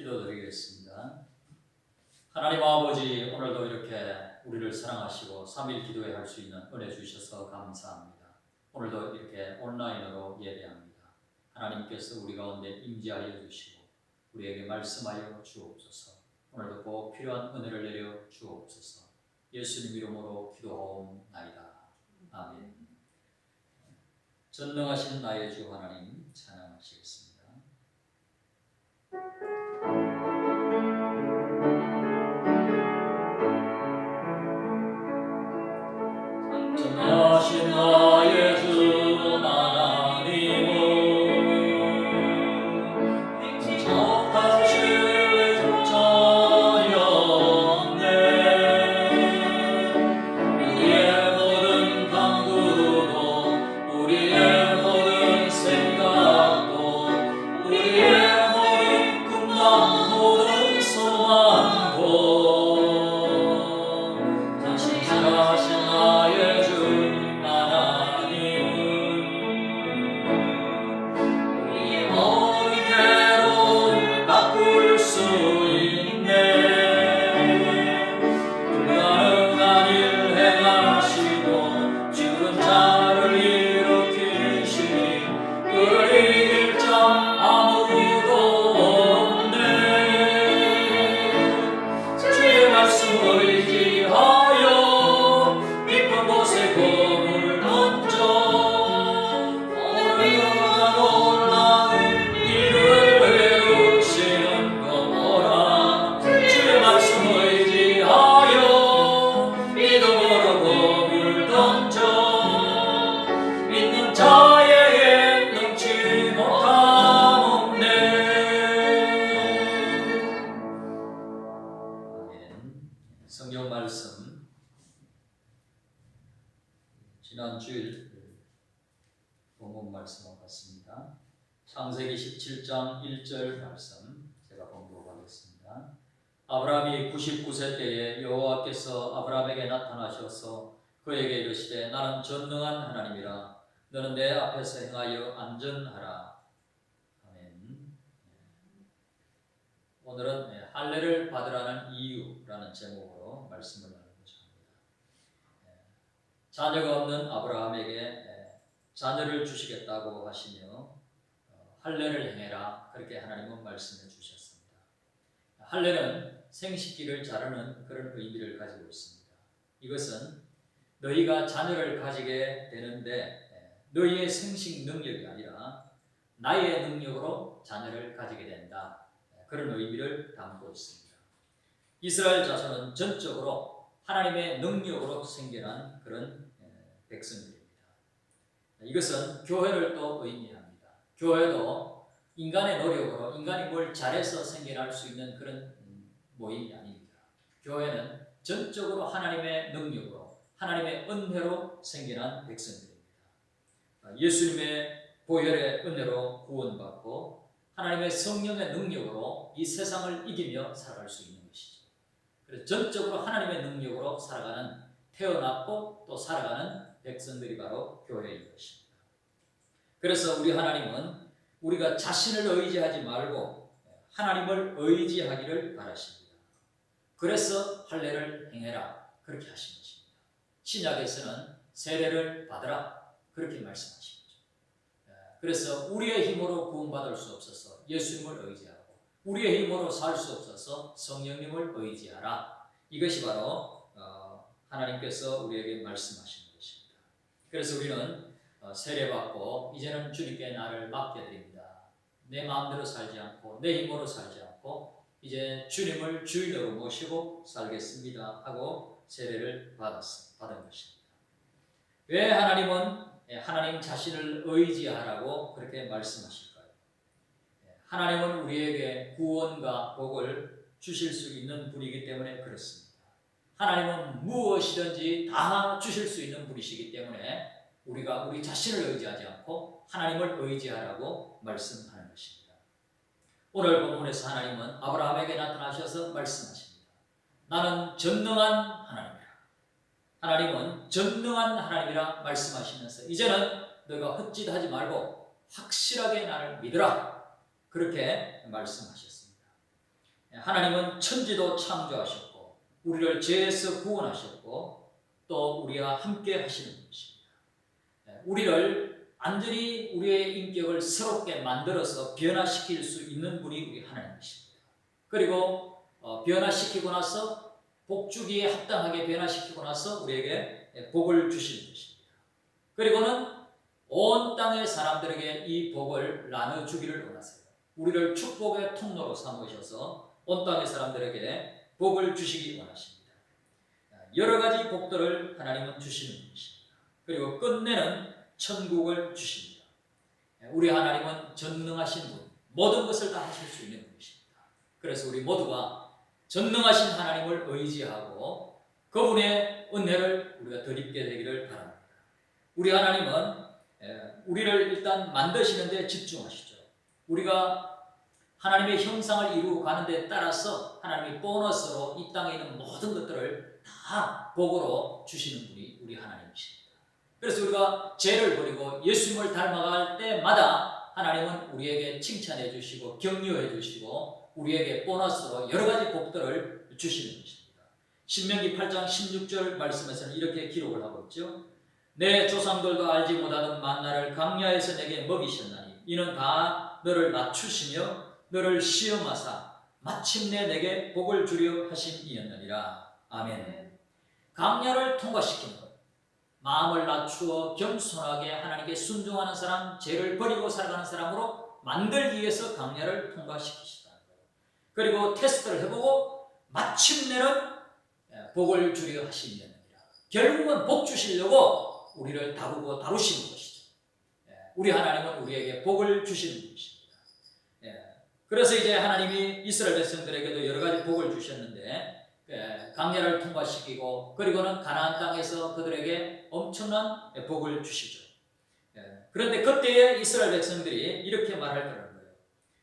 기도드리겠습니다. 하나님 아버지 오늘도 이렇게 우리를 사랑하시고 3일 기도회 할 수 있는 은혜 주셔서 감사합니다. 오늘도 이렇게 온라인으로 예배합니다. 하나님께서 우리 가운데 임재하여 주시고 우리에게 말씀하여 주옵소서. 오늘도 꼭 필요한 은혜를 내려 주옵소서. 예수님 이름으로 기도하옵나이다. 아멘. 전능하신 나의 주 하나님 찬양하시겠습니다. 아브라함이 99세 때에 여호와께서 아브라함에게 나타나셔서 그에게 이르시되 나는 전능한 하나님이라 너는 내 앞에서 행하여 안전하라. 아멘. 오늘은 예, 할례를 받으라는 이유라는 제목으로 말씀을 나누고자 합니다. 예, 자녀가 없는 아브라함에게 예, 자녀를 주시겠다고 하시며 어, 할례를 행해라 그렇게 하나님은 말씀해 주셨습니다. 할례는 생식기를 자르는 그런 의미를 가지고 있습니다. 이것은 너희가 자녀를 가지게 되는데 예, 너희의 생식 능력이 아니라 나의 능력으로 자녀를 가지게 된다. 그런 의미를 담고 있습니다. 이스라엘 자손은 전적으로 하나님의 능력으로 생겨난 그런 에, 백성들입니다. 이것은 교회를 또 의미합니다. 교회도 인간의 노력으로 인간이 뭘 잘해서 생겨날 수 있는 그런 음, 모임이 아닙니다. 교회는 전적으로 하나님의 능력으로 하나님의 은혜로 생겨난 백성들입니다. 예수님의 보혈의 은혜로 구원받고 하나님의 성령의 능력으로 이 세상을 이기며 살아갈 수 있는 것이죠. 그래서 전적으로 하나님의 능력으로 살아가는 태어났고 또 살아가는 백성들이 바로 교회인 것입니다. 그래서 우리 하나님은 우리가 자신을 의지하지 말고 하나님을 의지하기를 바라십니다. 그래서 할례를 행해라 그렇게 하신 것입니다. 신약에서는 세례를 받으라 그렇게 말씀하십니다. 그래서 우리의 힘으로 구원받을 수 없어서 예수님을 의지하고 우리의 힘으로 살 수 없어서 성령님을 의지하라. 이것이 바로 어, 하나님께서 우리에게 말씀하시는 것입니다. 그래서 우리는 어, 세례받고 이제는 주님께 나를 맡겨드립니다. 내 마음대로 살지 않고 내 힘으로 살지 않고 이제 주님을 주인으로 모시고 살겠습니다 하고 세례를 받았, 받은 것입니다. 왜 하나님은 예, 하나님 자신을 의지하라고 그렇게 말씀하실까요? 예, 하나님은 우리에게 구원과 복을 주실 수 있는 분이기 때문에 그렇습니다. 하나님은 무엇이든지 다 주실 수 있는 분이시기 때문에 우리가 우리 자신을 의지하지 않고 하나님을 의지하라고 말씀하는 것입니다. 오늘 본문에서 하나님은 아브라함에게 나타나셔서 말씀하십니다. 나는 전능한 하나님이라. 하나님은 전능한 하나님이라 말씀하시면서 이제는 너가 헛짓하지 말고 확실하게 나를 믿으라. 그렇게 말씀하셨습니다. 하나님은 천지도 창조하셨고 우리를 죄에서 구원하셨고 또 우리와 함께 하시는 분이십니다. 예, 우리를 완전히 우리의 인격을 새롭게 만들어서 변화시킬 수 있는 분이 우리 하나님이십니다. 그리고 어, 변화시키고 나서 복주기에 합당하게 변화시키고 나서 우리에게 예, 복을 주시는 것입니다. 그리고는 온 땅의 사람들에게 이 복을 나눠 주기를 원하세요. 우리를 축복의 통로로 삼으셔서 온 땅의 사람들에게 복을 주시기 원하십니다. 여러 가지 복들을 하나님은 주시는 분이십니다. 그리고 끝내는 천국을 주십니다. 우리 하나님은 전능하신 분, 모든 것을 다 하실 수 있는 분이십니다. 그래서 우리 모두가 전능하신 하나님을 의지하고 그분의 은혜를 우리가 덧입게 되기를 바랍니다. 우리 하나님은 예, 우리를 일단 만드시는데 집중하시죠. 우리가 하나님의 형상을 이루고 가는 데 따라서 하나님이 보너스로 이 땅에 있는 모든 것들을 다 복으로 주시는 분이 우리 하나님이십니다. 그래서 우리가 죄를 버리고 예수님을 닮아갈 때마다 하나님은 우리에게 칭찬해 주시고 격려해 주시고 우리에게 보너스로 여러 가지 복들을 주시는 것입니다. 신명기 8장 16절 말씀에서는 이렇게 기록을 하고 있죠. 내 조상들도 알지 못하던 만나를 강야에서 내게 먹이셨나니 이는 다 너를 낮추시며 너를 시험하사 마침내 내게 복을 주려 하심이었느니라. 아멘. 강야를 통과시킨 것. 마음을 낮추어 겸손하게 하나님께 순종하는 사람, 죄를 버리고 살아가는 사람으로 만들기 위해서 강야를 통과시키시다는 거예요. 그리고 테스트를 해보고 마침내는 예, 복을 주려 하심이었느니라. 결국은 복 주시려고 우리를 다루고 다루시는 것이죠. 예, 우리 하나님은 우리에게 복을 주시는 분이십니다. 예, 그래서 이제 하나님이 이스라엘 백성들에게도 여러 가지 복을 주셨는데 예, 강야를 통과시키고 그리고는 가나안 땅에서 그들에게 엄청난 복을 주시죠. 예, 그런데 그때에 이스라엘 백성들이 이렇게 말할 거예요.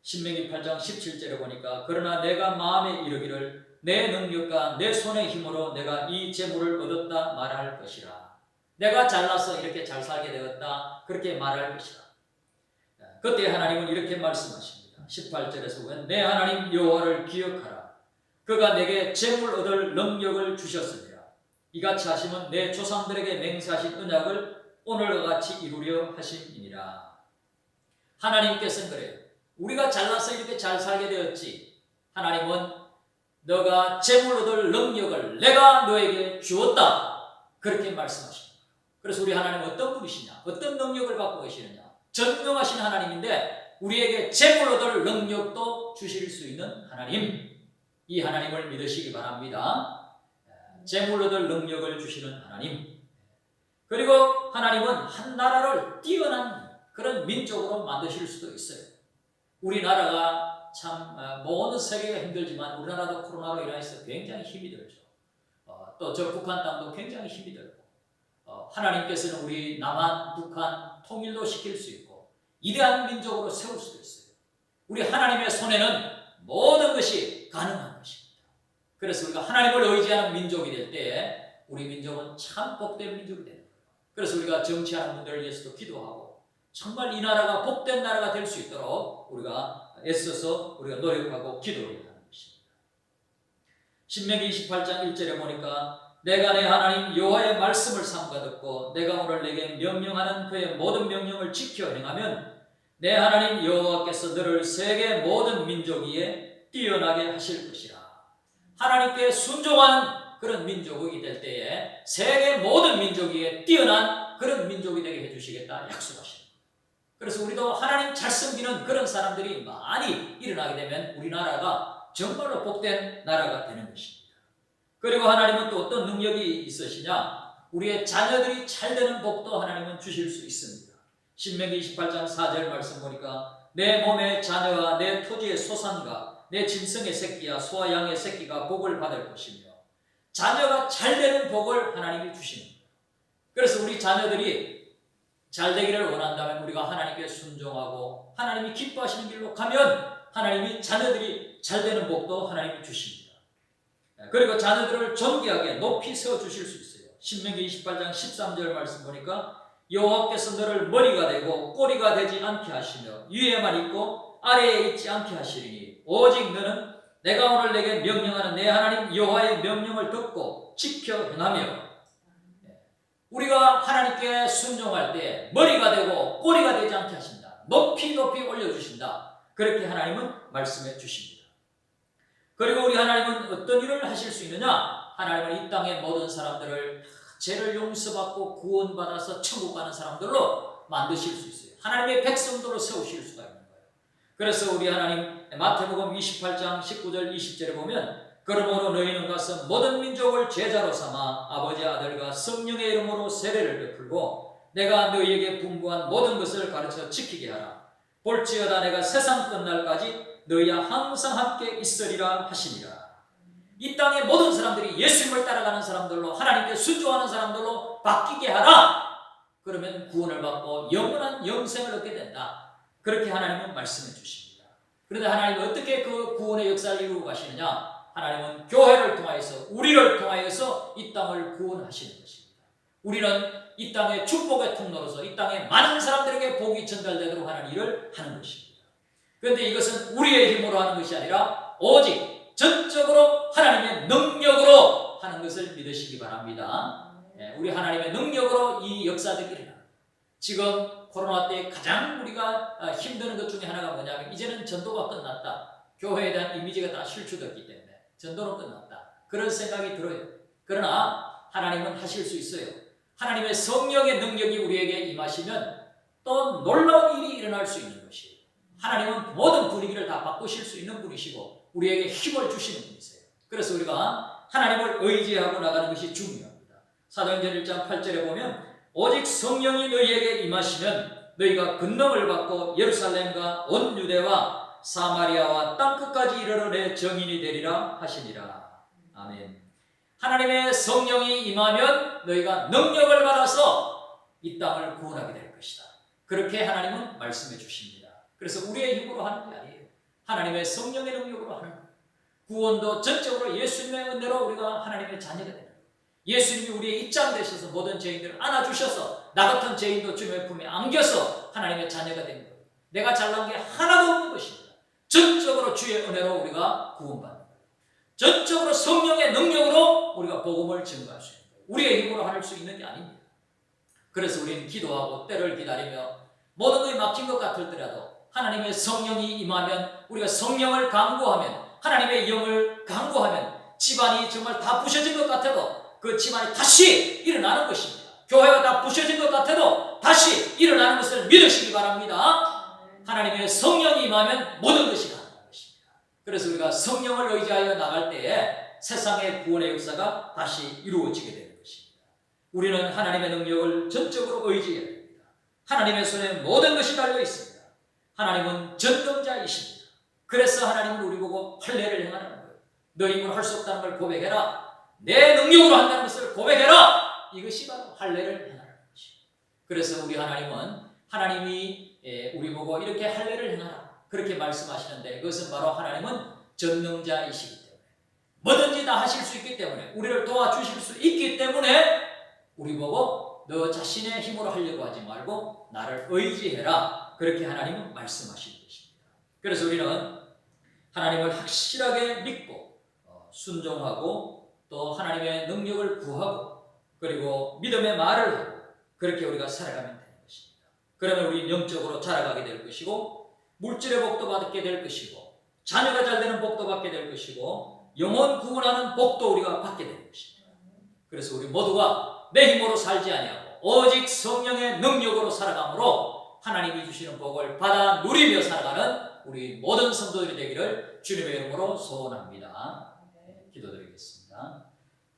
신명기 8장 17절에 보니까 그러나 내가 마음에 이르기를 내 능력과 내 손의 힘으로 내가 이 재물을 얻었다 말할 것이라. 내가 잘나서 이렇게 잘 살게 되었다. 그렇게 말할 것이라. 예, 그때 하나님은 이렇게 말씀하십니다. 18절에서 내 하나님 여호와를 기억하라. 그가 내게 재물 얻을 능력을 주셨으니라. 이같이 하시면 내 조상들에게 맹세하신 언약을 오늘과 같이 이루려 하심이니라. 하나님께서는 그래요. 우리가 잘나서 이렇게 잘 살게 되었지. 하나님은 너가 재물 얻을 능력을 내가 너에게 주었다. 그렇게 말씀하십니다. 그래서 우리 하나님 어떤 분이시냐? 어떤 능력을 갖고 계시느냐? 전능하신 하나님인데 우리에게 재물 얻을 능력도 주실 수 있는 하나님. 이 하나님을 믿으시기 바랍니다. 재물 얻을 능력을 주시는 하나님. 그리고 하나님은 한 나라를 뛰어난 그런 민족으로 만드실 수도 있어요. 우리나라가 참 어, 모든 세계가 힘들지만 우리나라도 코로나로 인해서 굉장히 힘이 들죠. 어, 또저 북한 땅도 굉장히 힘이 들고 어, 하나님께서는 우리 남한, 북한 통일도 시킬 수 있고 위대한 민족으로 세울 수도 있어요. 우리 하나님의 손에는 모든 것이 가능한 것입니다. 그래서 우리가 하나님을 의지하는 민족이 될 때 우리 민족은 참 복된 민족이 거예요. 그래서 우리가 정치하는 분들을 위해서도 기도하고 정말 이 나라가 복된 나라가 될 수 있도록 우리가 애써서 우리가 노력하고 기도해야 하는 것입니다. 신명기 28장 1절에 보니까 내가 내 하나님 여호와의 말씀을 삼가 듣고 내가 오늘 내게 명령하는 그의 모든 명령을 지켜 행하면 내 하나님 여호와께서 너를 세계 모든 민족 위에 뛰어나게 하실 것이라. 하나님께 순종한 그런 민족이 될 때에 세계 모든 민족 위에 뛰어난 그런 민족이 되게 해주시겠다 약속하십니다. 그래서 우리도 하나님 잘 섬기는 그런 사람들이 많이 일어나게 되면 우리나라가 정말로 복된 나라가 되는 것입니다. 그리고 하나님은 또 어떤 능력이 있으시냐? 우리의 자녀들이 잘 되는 복도 하나님은 주실 수 있습니다. 신명기 28장 4절 말씀 보니까 내 몸의 자녀와 내 토지의 소산과 내 짐승의 새끼와 소와 양의 새끼가 복을 받을 것이며 자녀가 잘 되는 복을 하나님이 주십니다. 그래서 우리 자녀들이 잘 되기를 원한다면 우리가 하나님께 순종하고 하나님이 기뻐하시는 길로 가면 하나님이 자녀들이 잘 되는 복도 하나님이 주십니다. 그리고 자녀들을 존귀하게 높이 세워 주실 수 있어요. 신명기 28장 13절 말씀 보니까 여호와께서 너를 머리가 되고 꼬리가 되지 않게 하시며 위에만 있고 아래에 있지 않게 하시리니 오직 너는 내가 오늘 내게 명령하는 내 하나님 여호와의 명령을 듣고 지켜 행하며 예, 우리가 하나님께 순종할 때 머리가 되고 꼬리가 되지 않게 하신다. 높이 높이 올려주신다. 그렇게 하나님은 말씀해 주십니다. 그리고 우리 하나님은 어떤 일을 하실 수 있느냐? 하나님은 이 땅의 모든 사람들을 다 죄를 용서받고 구원받아서 천국 가는 사람들로 만드실 수 있어요. 하나님의 백성들로 세우실 수가 거예요. 그래서 우리 하나님 마태복음 28장 19절 20절에 보면 그러므로 너희는 가서 모든 민족을 제자로 삼아 아버지 아들과 성령의 이름으로 세례를 베풀고 내가 너희에게 분부한 모든 것을 가르쳐 지키게 하라. 볼지어다 내가 세상 끝날까지 너희와 항상 함께 있으리라 하시니라. 이 땅의 모든 사람들이 예수님을 따라가는 사람들로 하나님께 순종하는 사람들로 바뀌게 하라. 그러면 구원을 받고 영원한 영생을 얻게 된다. 그렇게 하나님은 말씀해 주십니다. 그런데 하나님은 어떻게 그 구원의 역사를 이루고 가시느냐? 하나님은 교회를 통하여서 우리를 통하여서 이 땅을 구원하시는 것입니다. 우리는 이 땅의 축복의 통로로서 이 땅에 많은 사람들에게 복이 전달되도록 하는 일을 하는 것입니다. 그런데 이것은 우리의 힘으로 하는 것이 아니라 오직 전적으로 하나님의 능력으로 하는 것을 믿으시기 바랍니다. 예, 우리 하나님의 능력으로 이 역사들이 일어나. 지금 코로나 때 가장 우리가 아, 힘드는 것 중에 하나가 뭐냐면 이제는 전도가 끝났다. 교회에 대한 이미지가 다 실추됐기 때문에 전도는 끝났다. 그런 생각이 들어요. 그러나 하나님은 하실 수 있어요. 하나님의 성령의 능력이 우리에게 임하시면 또 놀라운 일이 일어날 수 있는 것이에요. 하나님은 모든 분위기를 다 바꾸실 수 있는 분이시고 우리에게 힘을 주시는 분이세요. 그래서 우리가 하나님을 의지하고 나가는 것이 중요합니다. 사도행전 1장 8절에 보면 오직 성령이 너희에게 임하시면 너희가 근능을 받고 예루살렘과 온 유대와 사마리아와 땅 끝까지 이르러 내 정인이 되리라 하시니라. 아멘. 하나님의 성령이 임하면 너희가 능력을 받아서 이 땅을 구원하게 될 것이다. 그렇게 하나님은 말씀해 주십니다. 그래서 우리의 힘으로 하는 게 아니에요. 하나님의 성령의 능력으로 하는 거예요. 구원도 전적으로 예수님의 은혜로 우리가 하나님의 자녀가 거 예수님이 우리의 입장 되셔서 모든 죄인들을 안아주셔서 나 같은 죄인도 주님의 품에 안겨서 하나님의 자녀가 되는 거예요. 내가 잘난 게 하나도 없는 것입니다. 전적으로 주의 은혜로 우리가 구원받는 거예요. 전적으로 성령의 능력으로 우리가 복음을 증거할 수 있는 거예요. 우리의 힘으로 할 수 있는 게 아닙니다. 그래서 우리는 기도하고 때를 기다리며 모든 것이 막힌 것 같을지라도 하나님의 성령이 임하면 우리가 성령을 강구하면 하나님의 영을 강구하면 집안이 정말 다 부셔진 것 같아도 그 집안이 다시 일어나는 것입니다. 교회가 다 부셔진 것 같아도 다시 일어나는 것을 믿으시기 바랍니다. 하나님의 성령이 임하면 모든 것이 가능한 것입니다. 그래서 우리가 성령을 의지하여 나갈 때에 세상의 구원의 역사가 다시 이루어지게 되는 것입니다. 우리는 하나님의 능력을 전적으로 의지해야 됩니다. 하나님의 손에 모든 것이 달려 있습니다. 하나님은 전능자이십니다. 그래서 하나님은 우리 보고 할례를 행하는 거예요. 너 힘으로 할수 없다는 걸 고백해라. 내 능력으로 한다는 것을 고백해라. 이것이 바로 할례를 행하는 것이에요. 그래서 우리 하나님은 하나님이 예, 우리 보고 이렇게 할례를 행하라. 그렇게 말씀하시는데 그것은 바로 하나님은 전능자이시기 때문에 뭐든지 다 하실 수 있기 때문에 우리를 도와주실 수 있기 때문에 우리 보고 너 자신의 힘으로 하려고 하지 말고 나를 의지해라. 그렇게 하나님은 말씀하시는 것입니다. 그래서 우리는 하나님을 확실하게 믿고 어, 순종하고 또 하나님의 능력을 구하고 그리고 믿음의 말을 하고 그렇게 우리가 살아가면 되는 것입니다. 그러면 우리 영적으로 자라가게 될 것이고 물질의 복도 받게 될 것이고 자녀가 잘 되는 복도 받게 될 것이고 영혼 구원하는 복도 우리가 받게 될 것입니다. 그래서 우리 모두가 내 힘으로 살지 아니하고 오직 성령의 능력으로 살아감으로 하나님이 주시는 복을 받아 누리며 살아가는 우리 모든 성도들이 되기를 주님의 이름으로 소원합니다. 기도드리겠습니다.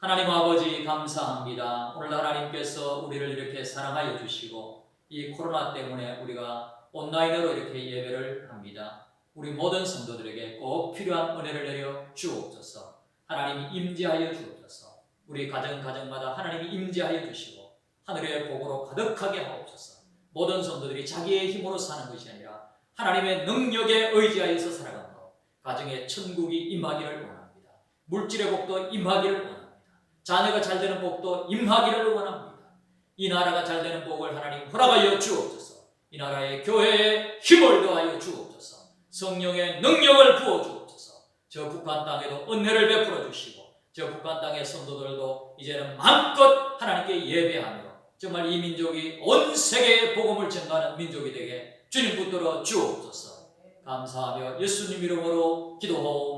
하나님 아버지 감사합니다. 오늘 하나님께서 우리를 이렇게 사랑하여 주시고 이 코로나 때문에 우리가 온라인으로 이렇게 예배를 합니다. 우리 모든 성도들에게 꼭 필요한 은혜를 내려 주옵소서. 하나님이 임재하여 주옵소서. 우리 가정 가정마다 하나님이 임재하여 주시고 하늘의 복으로 가득하게 하옵소서. 모든 성도들이 자기의 힘으로 사는 것이 아니라 하나님의 능력에 의지하여서 살아감으로 가정에 천국이 임하기를 원합니다. 물질의 복도 임하기를 원합니다. 자녀가 잘 되는 복도 임하기를 원합니다. 이 나라가 잘 되는 복을 하나님 허락하여 주옵소서. 이 나라의 교회에 힘을 더하여 주옵소서. 성령의 능력을 부어 주옵소서. 저 북한 땅에도 은혜를 베풀어 주시고 저 북한 땅의 성도들도 이제는 마음껏 하나님께 예배하며 정말 이 민족이 온 세계에 복음을 전가하는 민족이 되게 주님 붙들어 주옵소서. 감사하며 예수님 이름으로. 아멘.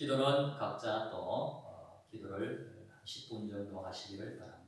기도는 각자 또 어, 기도를 한 10분 정도 하시기를 바랍니다.